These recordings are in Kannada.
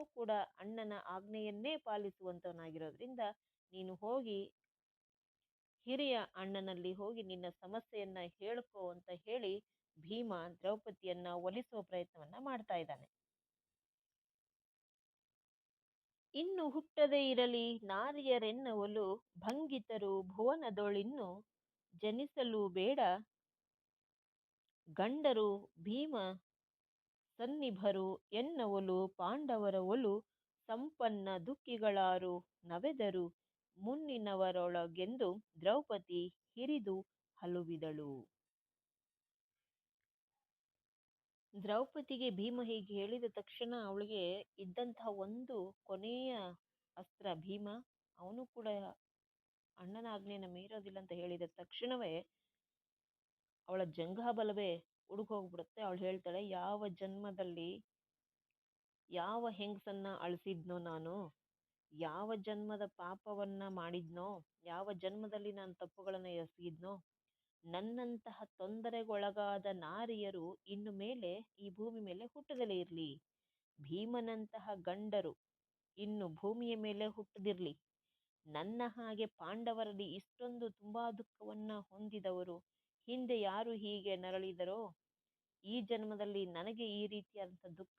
ತಾನೂ ಕೂಡ ಅಣ್ಣನ ಆಜ್ಞೆಯನ್ನೇ ಪಾಲಿಸುವಂತವನಾಗಿರೋದ್ರಿಂದ ನೀನು ಹೋಗಿ ಹಿರಿಯ ಅಣ್ಣನಲ್ಲಿ ಹೋಗಿ ನಿನ್ನ ಸಮಸ್ಯೆಯನ್ನ ಹೇಳ್ಕೋ ಅಂತ ಹೇಳಿ ಭೀಮ ದ್ರೌಪದಿಯನ್ನ ಒಲಿಸುವ ಪ್ರಯತ್ನವನ್ನ ಮಾಡ್ತಾ ಇದ್ದಾನೆ. ಇನ್ನು ಹುಟ್ಟದೇ ಇರಲಿ, ನಾರಿಯರೆನ್ನವಲು ಭಂಗಿತರು ಭುವನದೊಳಿನ್ನು ಜನಿಸಲು ಬೇಡ. ಗಂಡರು ಭೀಮ ಸನ್ನಿಭರು ಎನ್ನವಲು ಪಾಂಡವರ ಒಲು ಸಂಪನ್ನ ದುಃಖಿಗಳಾರು ನವೆದರು ಮುನ್ನಿನವರೊಳಗೆಂದು ದ್ರೌಪದಿ ಹಿರಿದು ಹಲುವಿದಳು ದ್ರೌಪದಿಗೆ ಭೀಮ ಹೀಗೆ ಹೇಳಿದ ತಕ್ಷಣ ಅವಳಿಗೆ ಇದ್ದಂತಹ ಒಂದು ಕೊನೆಯ ಅಸ್ತ್ರ ಭೀಮ, ಅವನು ಕೂಡ ಅಣ್ಣನ ಆಜ್ಞೆಯನ್ನು ಮೀರೋದಿಲ್ಲ ಅಂತ ಹೇಳಿದ ತಕ್ಷಣವೇ ಅವಳ ಜಂಘಾಬಲವೇ ಉಡುಗೋಗ್ಬಿಡುತ್ತೆ ಅವಳು ಹೇಳ್ತಾಳೆ, ಯಾವ ಜನ್ಮದಲ್ಲಿ ಯಾವ ಹೆಂಗಸನ್ನ ಅಳಿಸಿದ್ನೋ ನಾನು, ಯಾವ ಜನ್ಮದ ಪಾಪವನ್ನ ಮಾಡಿದ್ನೋ, ಯಾವ ಜನ್ಮದಲ್ಲಿ ನಾನು ತಪ್ಪುಗಳನ್ನು ಎಸಗಿದ್ನೋ ನನ್ನಂತಹ ತೊಂದರೆಗೊಳಗಾದ ನಾರಿಯರು ಇನ್ನು ಮೇಲೆ ಈ ಭೂಮಿ ಮೇಲೆ ಹುಟ್ಟದಲೇ ಇರಲಿ. ಭೀಮನಂತಹ ಗಂಡರು ಇನ್ನು ಭೂಮಿಯ ಮೇಲೆ ಹುಟ್ಟದಿರ್ಲಿ. ನನ್ನ ಹಾಗೆ ಪಾಂಡವರಲ್ಲಿ ಇಷ್ಟೊಂದು ತುಂಬಾ ದುಃಖವನ್ನ ಹೊಂದಿದವರು ಹಿಂದೆ ಯಾರು ಹೀಗೆ ನರಳಿದರೋ, ಈ ಜನ್ಮದಲ್ಲಿ ನನಗೆ ಈ ರೀತಿಯಾದಂಥ ದುಃಖ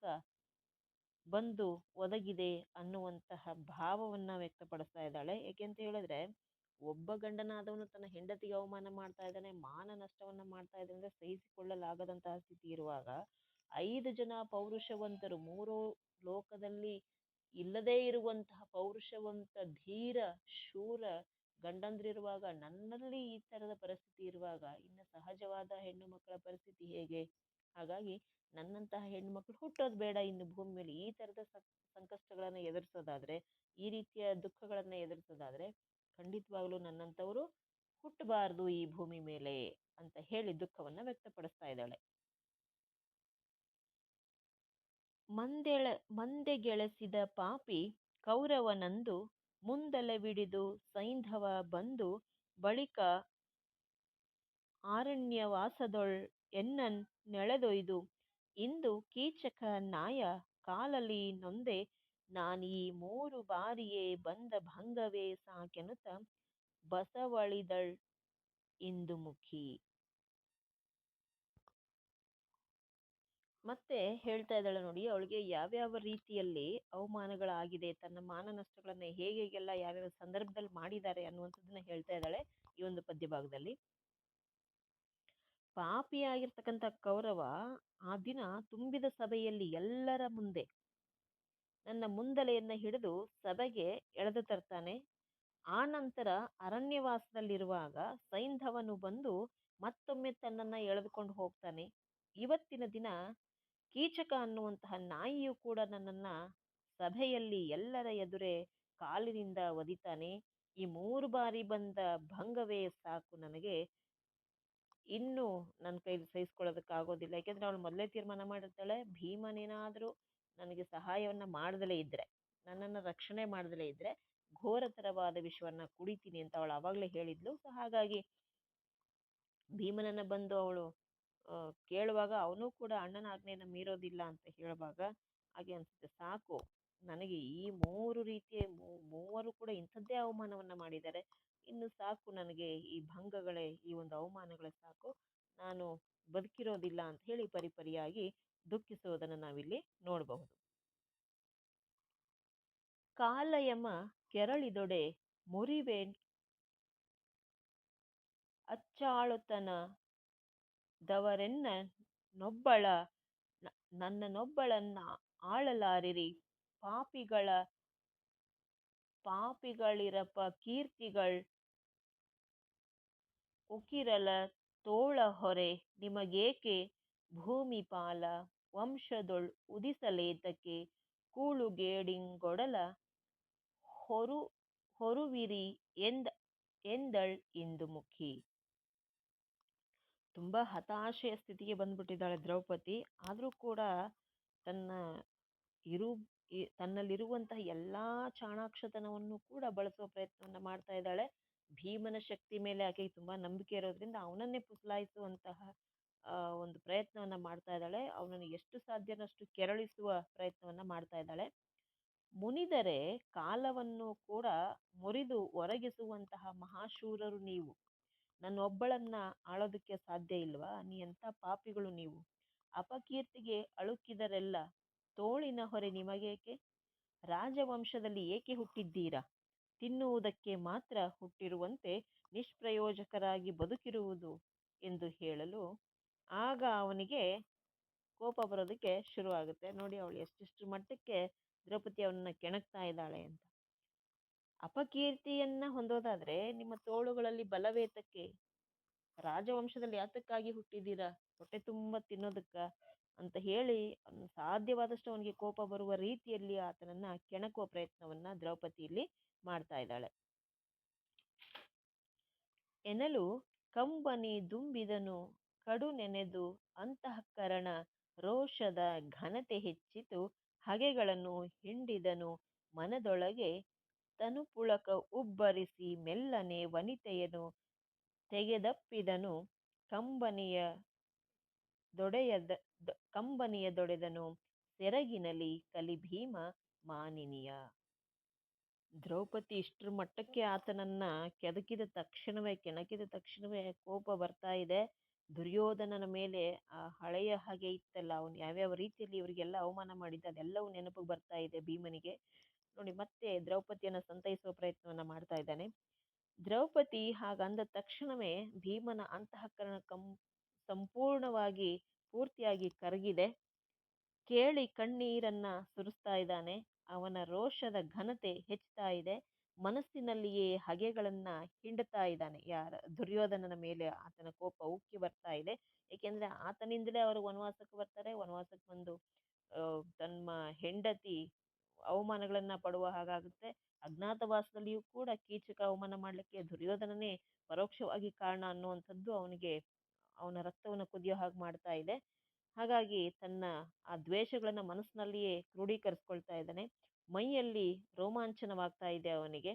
ಬಂದು ಒದಗಿದೆ ಅನ್ನುವಂತಹ ಭಾವವನ್ನು ವ್ಯಕ್ತಪಡಿಸ್ತಾ ಇದ್ದಾಳೆ. ಏಕೆಂತ ಹೇಳಿದ್ರೆ, ಒಬ್ಬ ಗಂಡನಾದವನು ತನ್ನ ಹೆಂಡತಿಗೆ ಅವಮಾನ ಮಾಡ್ತಾ ಇದ್ದಾನೆ, ಮಾನ ನಷ್ಟವನ್ನು ಮಾಡ್ತಾ ಇದ್ದಾನೆ ಸಹಿಸಿಕೊಳ್ಳಲಾಗದಂತಹ ಸ್ಥಿತಿ ಇರುವಾಗ, ಐದು ಜನ ಪೌರುಷವಂತರು, ಮೂರು ಲೋಕದಲ್ಲಿ ಇಲ್ಲದೇ ಇರುವಂತಹ ಪೌರುಷವಂತ ಧೀರ, ಶೂರ ಗಂಡಂದ್ರಿರುವಾಗ ನನ್ನಲ್ಲಿ ಈ ತರದ ಪರಿಸ್ಥಿತಿ ಇರುವಾಗ ಇನ್ನು ಸಹಜವಾದ ಹೆಣ್ಣು ಮಕ್ಕಳ ಪರಿಸ್ಥಿತಿ ಹೇಗೆ? ಹಾಗಾಗಿ ನನ್ನಂತಹ ಹೆಣ್ಣು ಮಕ್ಕಳು ಹುಟ್ಟೋದು ಬೇಡ ಇನ್ನು ಭೂಮಿ ಮೇಲೆ ಈ ತರದ ಸಂಕಷ್ಟಗಳನ್ನು ಎದುರಿಸೋದಾದ್ರೆ, ಈ ರೀತಿಯ ದುಃಖಗಳನ್ನು ಎದುರಿಸೋದಾದ್ರೆ ಖಂಡಿತವಾಗ್ಲೂ ನನ್ನಂಥವರು ಹುಟ್ಟಬಾರದು ಈ ಭೂಮಿ ಮೇಲೆ ಅಂತ ಹೇಳಿ ದುಃಖವನ್ನು ವ್ಯಕ್ತಪಡಿಸ್ತಾ ಇದ್ದಾಳೆ. ಮಂದೆಳ, ಮಂದೆಗೆಳೆಸಿದ ಪಾಪಿ ಕೌರವನಂದು ಮುಂದಲವಿಡಿದು ಸೈಂಧವ ಬಂದು ಬಳಿಕ ಆರಣ್ಯವಾಸದೊಳ್ ಎನ್ನನ್ ನೆಳೆದೊಯ್ದು. ಇಂದು ಕೀಚಕ ನಾಯ ಕಾಲಲಿ ನೊಂದೆ ನಾನೀ ಮೂರು ಬಾರಿಯೇ ಬಂದ ಭಂಗವೇ ಸಾಕೆನುತ ಬಸವಳಿದಳ್ ಇಂದುಮುಖಿ ಮತ್ತೆ ಹೇಳ್ತಾ ಇದ್ದಾಳೆ ನೋಡಿ, ಅವಳಿಗೆ ಯಾವ್ಯಾವ ರೀತಿಯಲ್ಲಿ ಅವಮಾನಗಳಾಗಿದೆ, ತನ್ನ ಮಾನ ನಷ್ಟಗಳನ್ನ ಹೇಗೆ ಹೇಗೆಲ್ಲ ಯಾವ್ಯಾವ ಸಂದರ್ಭದಲ್ಲಿ ಮಾಡಿದ್ದಾರೆ ಅನ್ನುವಂಥದ್ದನ್ನ ಹೇಳ್ತಾ ಇದ್ದಾಳೆ ಈ ಒಂದು ಪದ್ಯ ಭಾಗದಲ್ಲಿ ಪಾಪಿಯಾಗಿರ್ತಕ್ಕಂಥ ಕೌರವ ಆ ದಿನ ತುಂಬಿದ ಸಭೆಯಲ್ಲಿ ಎಲ್ಲರ ಮುಂದೆ ನನ್ನ ಮುಂದಲೆಯನ್ನ ಹಿಡಿದು ಸಭೆಗೆ ಎಳೆದು ತರ್ತಾನೆ. ಆ ನಂತರ ಅರಣ್ಯವಾಸದಲ್ಲಿರುವಾಗ ಸೈಂಧವನು ಬಂದು ಮತ್ತೊಮ್ಮೆ ತನ್ನನ್ನ ಎಳೆದುಕೊಂಡು ಹೋಗ್ತಾನೆ. ಇವತ್ತಿನ ದಿನ ಕೀಚಕ ಅನ್ನುವಂತಹ ನಾಯಿಯು ಕೂಡ ನನ್ನನ್ನ ಸಭೆಯಲ್ಲಿ ಎಲ್ಲರ ಎದುರೇ ಕಾಲಿನಿಂದ ಒದಿತಾನೆ, ಈ ಮೂರು ಬಾರಿ ಬಂದ ಭಂಗವೇ ಸಾಕು ನನಗೆ. ಇನ್ನು ನನ್ನ ಕೈಲಿ ಸಹಿಸ್ಕೊಳ್ಳೋದಕ್ಕಾಗೋದಿಲ್ಲ. ಯಾಕೆಂದರೆ ಅವಳು ಮೊದಲೇ ತೀರ್ಮಾನ ಮಾಡಿರ್ತಾಳೆ, ಭೀಮನೇನಾದರೂ ನನಗೆ ಸಹಾಯವನ್ನ ಮಾಡದಲೇ ಇದ್ರೆ, ನನ್ನನ್ನು ರಕ್ಷಣೆ ಮಾಡದಲೇ ಇದ್ರೆ ಘೋರತರವಾದ ವಿಷವನ್ನು ಕುಡಿತೀನಿ ಅಂತ ಅವಳು ಆವಾಗಲೇ ಹೇಳಿದ್ಲು. ಸೊ, ಹಾಗಾಗಿ ಭೀಮನನ್ನ ಬಂದು ಅವಳು ಕೇಳುವಾಗ ಅವನು ಕೂಡ ಅಣ್ಣನ ಆಜ್ಞೆಯನ್ನು ಮೀರೋದಿಲ್ಲ ಅಂತ ಹೇಳುವಾಗ ಹಾಗೆ ಅನಿಸುತ್ತೆ. ಸಾಕು. ನನಗೆ ಈ ಮೂರು ರೀತಿಯ ಮೂವರು ಕೂಡ ಇಂಥದ್ದೇ ಅವಮಾನವನ್ನ ಮಾಡಿದ್ದಾರೆ. ಇನ್ನು ಸಾಕು ನನಗೆ ಈ ಭಂಗಗಳೇ, ಈ ಒಂದು ಅವಮಾನಗಳೇ ಸಾಕು. ನಾನು ಬದುಕಿರೋದಿಲ್ಲ ಅಂತ ಹೇಳಿ ಪರಿಪರಿಯಾಗಿ ದುಃಖಿಸುವುದನ್ನು ನಾವಿಲ್ಲಿ ನೋಡಬಹುದು. ಕಾಲಯಮ ಕೆರಳಿದೊಡೆ ಮುರಿವೆ ಅಚ್ಚಾಳುತನ ದವರೆನ್ನ ನೊಬ್ಬಳ ನನ್ನನೊಬ್ಬಳನ್ನ ಆಳಲಾರಿರಿ. ಪಾಪಿಗಳ, ಪಾಪಿಗಳಿರಪ ಕೀರ್ತಿಗಳ್ ಉಕಿರಲ ತೋಳ ಹೊರೆ. ನಿಮಗೇಕೆ ಭೂಮಿ ಪಾಲ, ವಂಶದೊಳ್ ಉದಿಸಲೇತಕ್ಕೆ ಕೂಳುಗೇಡಿಂಗೊಡಲ? ಹೊರು, ಹೊರುವಿರಿ ಎಂದ, ಎಂದಳ್ ಇಂದುಮುಖಿ. ತುಂಬಾ ಹತಾಶೆಯ ಸ್ಥಿತಿಗೆ ಬಂದ್ಬಿಟ್ಟಿದ್ದಾಳೆ ದ್ರೌಪದಿ. ಆದರೂ ಕೂಡ ತನ್ನ ಇರು ತನ್ನಲ್ಲಿರುವಂತಹ ಎಲ್ಲ ಚಾಣಾಕ್ಷತನವನ್ನು ಕೂಡ ಬಳಸುವ ಪ್ರಯತ್ನವನ್ನು ಮಾಡ್ತಾ ಇದ್ದಾಳೆ. ಭೀಮನ ಶಕ್ತಿ ಮೇಲೆ ಆಕೆಗೆ ತುಂಬ ನಂಬಿಕೆ ಇರೋದ್ರಿಂದ ಅವನನ್ನೇ ಪುಸಲಾಯಿಸುವಂತಹ ಒಂದು ಪ್ರಯತ್ನವನ್ನ ಮಾಡ್ತಾ ಇದ್ದಾಳೆ. ಅವನನ್ನು ಎಷ್ಟು ಸಾಧ್ಯನಷ್ಟು ಕೆರಳಿಸುವ ಪ್ರಯತ್ನವನ್ನ ಮಾಡ್ತಾ ಇದ್ದಾಳೆ. ಮುನಿದರೆ ಕಾಲವನ್ನು ಕೂಡ ಮುರಿದು ಒರಗಿಸುವಂತಹ ಮಹಾಶೂರರು ನೀವು. ನನ್ನೊಬ್ಬಳನ್ನ ಆಳೋದಕ್ಕೆ ಸಾಧ್ಯ ಇಲ್ವಾ? ನೀ ಎಂಥ ಪಾಪಿಗಳು ನೀವು? ಅಪಕೀರ್ತಿಗೆ ಅಳುಕಿದರೆಲ್ಲ ತೋಳಿನ ಹೊರೆ ನಿಮಗೇಕೆ? ರಾಜವಂಶದಲ್ಲಿ ಏಕೆ ಹುಟ್ಟಿದ್ದೀರಾ? ತಿನ್ನುವುದಕ್ಕೆ ಮಾತ್ರ ಹುಟ್ಟಿರುವಂತೆ ನಿಷ್ಪ್ರಯೋಜಕರಾಗಿ ಬದುಕಿರುವುದು ಎಂದು ಹೇಳಲು ಆಗ ಅವನಿಗೆ ಕೋಪ ಬರೋದಕ್ಕೆ ಶುರುವಾಗುತ್ತೆ. ನೋಡಿ ಅವಳು ಎಷ್ಟೆಷ್ಟು ಮಟ್ಟಕ್ಕೆ ದ್ರೌಪದಿ ಅವನನ್ನ ಕೆಣಕ್ತಾ ಇದ್ದಾಳೆ ಅಂತ. ಅಪಕೀರ್ತಿಯನ್ನ ಹೊಂದೋದಾದ್ರೆ ನಿಮ್ಮ ತೋಳುಗಳಲ್ಲಿ ಬಲವೇತಕ್ಕೆ ರಾಜವಂಶದಲ್ಲಿ ಯಾತಕ್ಕಾಗಿ ಹುಟ್ಟಿದ್ದೀರಾ ಹೊಟ್ಟೆ ತುಂಬ ತಿನ್ನೋದಕ್ಕ ಅಂತ ಹೇಳಿ ಸಾಧ್ಯವಾದಷ್ಟು ಅವನಿಗೆ ಕೋಪ ಬರುವ ರೀತಿಯಲ್ಲಿ ಆತನನ್ನ ಕೆಣಕುವ ಪ್ರಯತ್ನವನ್ನ ದ್ರೌಪದಿ ಇಲ್ಲಿ ಮಾಡ್ತಾ ಇದ್ದಾಳೆ. ಎನಲು ಕಂಬನಿ ದುಂಬಿದನು ಕಡು ನೆನೆದು ಅಂತಃಕರಣ ರೋಷದ ಘನತೆ ಹೆಚ್ಚಿತು ಹಗೆಗಳನ್ನು ಹಿಂಡಿದನು ಮನದೊಳಗೆ ತನುಪುಳಕ ಉಬ್ಬರಿಸಿ ಮೆಲ್ಲನೆ ವನಿತೆಯನು ತೆಗೆದಪ್ಪಿದನು. ಕಂಬನಿಯ ದೊಡೆಯದ ಕಂಬನಿಯ ದೊಡೆದನು. ಸೆರಗಿನಲಿ ಕಲಿಭೀಮ ಮಾನಿನಿಯ. ದ್ರೌಪದಿ ಇಷ್ಟರ ಮಟ್ಟಕ್ಕೆ ಆತನನ್ನ ಕೆದಕಿದ ತಕ್ಷಣವೇ, ಕೆಣಕಿದ ತಕ್ಷಣವೇ ಕೋಪ ಬರ್ತಾ ಇದೆ. ದುರ್ಯೋಧನನ ಮೇಲೆ ಆ ಹಳೆಯ ಹಾಗೆ ಇತ್ತಲ್ಲ, ಅವನು ಯಾವ್ಯಾವ ರೀತಿಯಲ್ಲಿ ಇವರಿಗೆಲ್ಲ ಅವಮಾನ ಮಾಡಿದ್ದ ಅದೆಲ್ಲವೂ ನೆನಪಿಗೆ ಬರ್ತಾ ಇದೆ ಭೀಮನಿಗೆ. ನೋಡಿ ಮತ್ತೆ ದ್ರೌಪದಿಯನ್ನು ಸಂತೈಸುವ ಪ್ರಯತ್ನವನ್ನ ಮಾಡ್ತಾ ಇದ್ದಾನೆ. ದ್ರೌಪದಿ ಹಾಗಂದ ತಕ್ಷಣವೇ ಭೀಮನ ಅಂತಃಕರಣ ಕಂ ಸಂಪೂರ್ಣವಾಗಿ ಪೂರ್ತಿಯಾಗಿ ಕರಗಿದೆ. ಕೇಳಿ ಕಣ್ಣೀರನ್ನ ಸುರಿಸ್ತಾ ಇದ್ದಾನೆ. ಅವನ ರೋಷದ ಘನತೆ ಹೆಚ್ಚುತ್ತಾ ಇದೆ. ಮನಸ್ಸಿನಲ್ಲಿಯೇ ಹಗೆಗಳನ್ನ ಹಿಂಡುತ್ತಾ ಇದ್ದಾನೆ. ಯಾರ, ದುರ್ಯೋಧನನ ಮೇಲೆ ಆತನ ಕೋಪ ಉಕ್ಕಿ ಬರ್ತಾ ಇದೆ. ಏಕೆಂದ್ರೆ ಆತನಿಂದಲೇ ಅವರು ವನವಾಸಕ್ಕೆ ಬರ್ತಾರೆ. ವನವಾಸಕ್ಕೆ ಬಂದು ತಮ್ಮ ಹೆಂಡತಿ ಅವಮಾನಗಳನ್ನ ಪಡುವ ಹಾಗಾಗುತ್ತೆ. ಅಜ್ಞಾತವಾಸದಲ್ಲಿಯೂ ಕೂಡ ಕೀಚಕ ಅವಮಾನ ಮಾಡಲಿಕ್ಕೆ ದುರ್ಯೋಧನನೇ ಪರೋಕ್ಷವಾಗಿ ಕಾರಣ ಅನ್ನುವಂಥದ್ದು ಅವನಿಗೆ, ಅವನ ರಕ್ತವನ್ನು ಕುದಿಯೋ ಹಾಗೆ ಮಾಡ್ತಾ ಇದೆ. ಹಾಗಾಗಿ ತನ್ನ ಆ ದ್ವೇಷಗಳನ್ನು ಮನಸ್ಸಿನಲ್ಲಿಯೇ ಕ್ರೋಢೀಕರಿಸ್ಕೊಳ್ತಾ ಇದ್ದಾನೆ. ಮೈಯಲ್ಲಿ ರೋಮಾಂಚನವಾಗ್ತಾ ಇದೆ ಅವನಿಗೆ.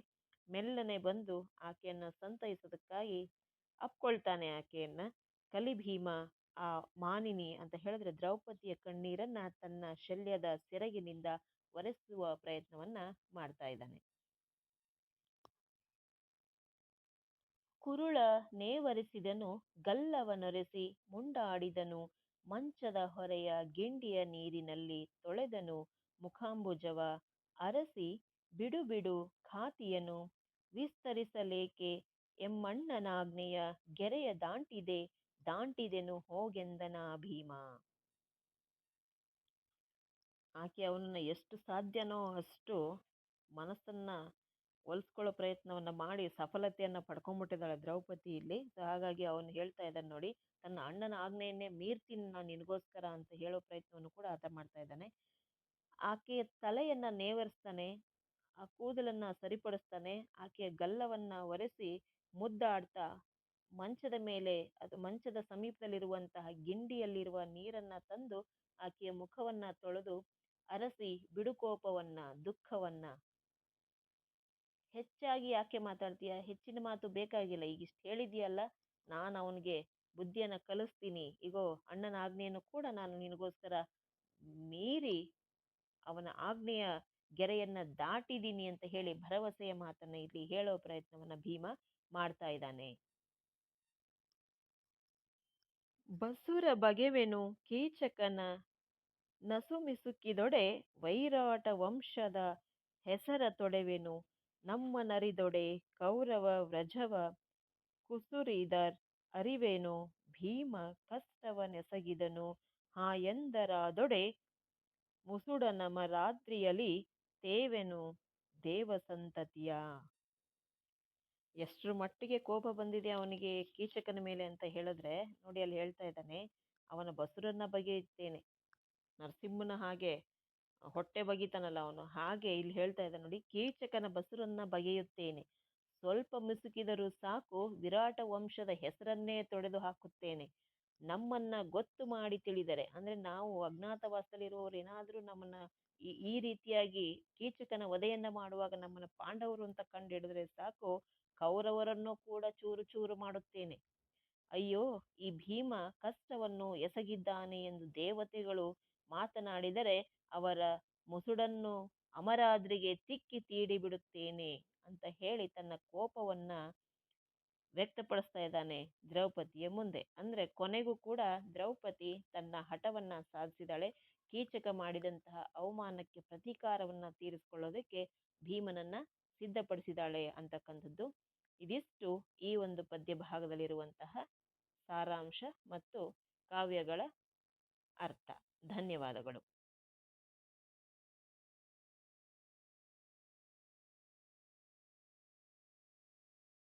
ಮೆಲ್ಲನೆ ಬಂದು ಆಕೆಯನ್ನ ಸಂತೈಸೋದಕ್ಕಾಗಿ ಅಪ್ಕೊಳ್ತಾನೆ ಆಕೆಯನ್ನ. ಕಲಿಭೀಮ, ಆ ಮಾನಿನಿ ಅಂತ ಹೇಳಿದ್ರೆ ದ್ರೌಪದಿಯ ಕಣ್ಣೀರನ್ನ ತನ್ನ ಶಲ್ಯದ ಸೆರಗಿನಿಂದ ಒರೆಸುವ ಪ್ರಯತ್ನವನ್ನ ಮಾಡ್ತಾ ಇದ್ದಾನೆ. ಕುರುಳ ನೇವರಿಸಿದನು ಗಲ್ಲವನೊರೆಸಿ ಮುಂಡಾಡಿದನು, ಮಂಚದ ಹೊರೆಯ ಗಿಂಡಿಯ ನೀರಿನಲ್ಲಿ ತೊಳೆದನು, ಮುಖಾಂಬುಜವ ಅರಸಿ, ಬಿಡು ಬಿಡು ಖಾತಿಯನು, ವಿಸ್ತರಿಸಲೇಕೆ ಎಮ್ಮಣ್ಣನಾಜ್ಞೆಯ ಗೆರೆಯ ದಾಂಟಿದೆ, ದಾಂಟಿದೆನು ಹೋಗೆಂದನ ಭೀಮ. ಆಕೆ ಅವನನ್ನು ಎಷ್ಟು ಸಾಧ್ಯನೋ ಅಷ್ಟು ಮನಸ್ಸನ್ನು ಒಲಿಸ್ಕೊಳ್ಳೋ ಪ್ರಯತ್ನವನ್ನು ಮಾಡಿ ಸಫಲತೆಯನ್ನು ಪಡ್ಕೊಂಡ್ಬಿಟ್ಟಿದ್ದಾಳೆ ದ್ರೌಪದಿ ಇಲ್ಲಿ. ಸೊ ಹಾಗಾಗಿ ಅವನು ಹೇಳ್ತಾ ಇದ್ದಾನೆ ನೋಡಿ, ತನ್ನ ಅಣ್ಣನ ಆಜ್ಞೆಯನ್ನೇ ಮೀರ್ತೀನಿ ನಾನು ನಿನಗೋಸ್ಕರ ಅಂತ ಹೇಳೋ ಪ್ರಯತ್ನವನ್ನು ಕೂಡ ಆತ ಮಾಡ್ತಾ ಇದ್ದಾನೆ. ಆಕೆಯ ತಲೆಯನ್ನ ನೇವರಿಸ್ತಾನೆ, ಆ ಕೂದಲನ್ನ ಸರಿಪಡಿಸ್ತಾನೆ ಆಕೆಯ ಗಲ್ಲವನ್ನ ಒರೆಸಿ ಮುದ್ದಾಡ್ತಾ ಮಂಚದ ಮೇಲೆ, ಅದು ಮಂಚದ ಸಮೀಪದಲ್ಲಿರುವಂತಹ ಗಿಂಡಿಯಲ್ಲಿರುವ ನೀರನ್ನ ತಂದು ಆಕೆಯ ಮುಖವನ್ನ ತೊಳೆದು ಅರಸಿ ಬಿಡುಕೋಪವನ್ನ, ದುಃಖವನ್ನ. ಹೆಚ್ಚಾಗಿ ಯಾಕೆ ಮಾತಾಡ್ತೀಯ? ಹೆಚ್ಚಿನ ಮಾತು ಬೇಕಾಗಿಲ್ಲ. ಈಗ ಇಷ್ಟು ಹೇಳಿದ್ಯಲ್ಲ ನಾನು ಅವನಿಗೆ ಬುದ್ಧಿಯನ್ನ ಕಲಿಸ್ತೀನಿ. ಈಗೋ ಅಣ್ಣನ ಆಜ್ಞೆಯನ್ನು ಕೂಡ ನಾನು ನಿನಗೋಸ್ಕರ ಮೀರಿ ಅವನ ಆಜ್ಞೆಯ ಗೆರೆಯನ್ನ ದಾಟಿದ್ದೀನಿ ಅಂತ ಹೇಳಿ ಭರವಸೆಯ ಮಾತನ್ನ ಇಲ್ಲಿ ಹೇಳೋ ಪ್ರಯತ್ನವನ್ನ ಭೀಮ ಮಾಡ್ತಾ ಇದ್ದಾನೆ. ಬಸುರ ಬಗೆವೆನು ಕೀಚಕನ ನಸುಮಿಸುಕಿದೊಡೆ ವೈರಾಟ ವಂಶದ ಹೆಸರ ತೊಡೆವೆನು. ನಮ್ಮ ನರಿದೊಡೆ ಕೌರವ ವ್ರಜವ ಕುಸುರಿದರ್ ಅರಿವೇನು. ಭೀಮ ಕಷ್ಟವನೆಸಗಿದನು ಹಾಯಂದರಾದೊಡೆ ಮುಸುಡನಮ ರಾತ್ರಿಯಲಿ ತೇವೆನು ದೇವಸಂತತಿಯ. ಎಷ್ಟರ ಮಟ್ಟಿಗೆ ಕೋಪ ಬಂದಿದೆ ಅವನಿಗೆ ಕೀಚಕನ ಮೇಲೆ ಅಂತ ಹೇಳಿದ್ರೆ ನೋಡಿ ಅಲ್ಲಿ ಹೇಳ್ತಾ ಇದ್ದಾನೆ, ಅವನ ಬಸುರನ್ನ ಬಗೆಯುತ್ತೇನೆ ನರಸಿಂಹನ ಹಾಗೆ ಹೊಟ್ಟೆ ಬಗಿತಾನಲ್ಲ ಅವನು. ಹಾಗೆ ಇಲ್ಲಿ ಹೇಳ್ತಾ ಇದ್ದ ನೋಡಿ, ಕೀಚಕನ ಬಸುರನ್ನ ಬಗೆಯುತ್ತೇನೆ. ಸ್ವಲ್ಪ ಮಿಸುಕಿದರೂ ಸಾಕು, ವಿರಾಟ ವಂಶದ ಹೆಸರನ್ನೇ ತೊಡೆದು ಹಾಕುತ್ತೇನೆ. ನಮ್ಮನ್ನ ಗೊತ್ತು ಮಾಡಿ ತಿಳಿದರೆ, ಅಂದ್ರೆ ನಾವು ಅಜ್ಞಾತವಾಸದಲ್ಲಿರುವವರು ಏನಾದರೂ ನಮ್ಮನ್ನ ಈ ಈ ರೀತಿಯಾಗಿ ಕೀಚಕನ ವಧೆಯನ್ನ ಮಾಡುವಾಗ ನಮ್ಮನ್ನ ಪಾಂಡವರು ಅಂತ ಕಂಡು ಹಿಡಿದ್ರೆ ಸಾಕು, ಕೌರವರನ್ನು ಕೂಡ ಚೂರು ಚೂರು ಮಾಡುತ್ತೇನೆ. ಅಯ್ಯೋ, ಈ ಭೀಮ ಕಷ್ಟವನ್ನು ಎಸಗಿದ್ದಾನೆ ಎಂದು ದೇವತೆಗಳು ಮಾತನಾಡಿದರೆ ಅವರ ಮುಸುಡನ್ನು ಅಮರಾದ್ರಿಗೆ ತಿಕ್ಕಿ ತೀಡಿ ಬಿಡುತ್ತೇನೆ ಅಂತ ಹೇಳಿ ತನ್ನ ಕೋಪವನ್ನ ವ್ಯಕ್ತಪಡಿಸ್ತಾ ಇದ್ದಾನೆ ದ್ರೌಪದಿಯ ಮುಂದೆ. ಅಂದ್ರೆ ಕೊನೆಗೂ ಕೂಡ ದ್ರೌಪದಿ ತನ್ನ ಹಠವನ್ನ ಸಾಧಿಸಿದಾಳೆ. ಕೀಚಕ ಮಾಡಿದಂತಹ ಅವಮಾನಕ್ಕೆ ಪ್ರತೀಕಾರವನ್ನ ತೀರಿಸಿಕೊಳ್ಳೋದಕ್ಕೆ ಭೀಮನನ್ನ ಸಿದ್ಧಪಡಿಸಿದಾಳೆ ಅಂತಕ್ಕಂಥದ್ದು. ಇದಿಷ್ಟು ಈ ಒಂದು ಪದ್ಯ ಭಾಗದಲ್ಲಿರುವಂತಹ ಸಾರಾಂಶ ಮತ್ತು ಕಾವ್ಯಗಳ ಅರ್ಥ. ಧನ್ಯವಾದಗಳು.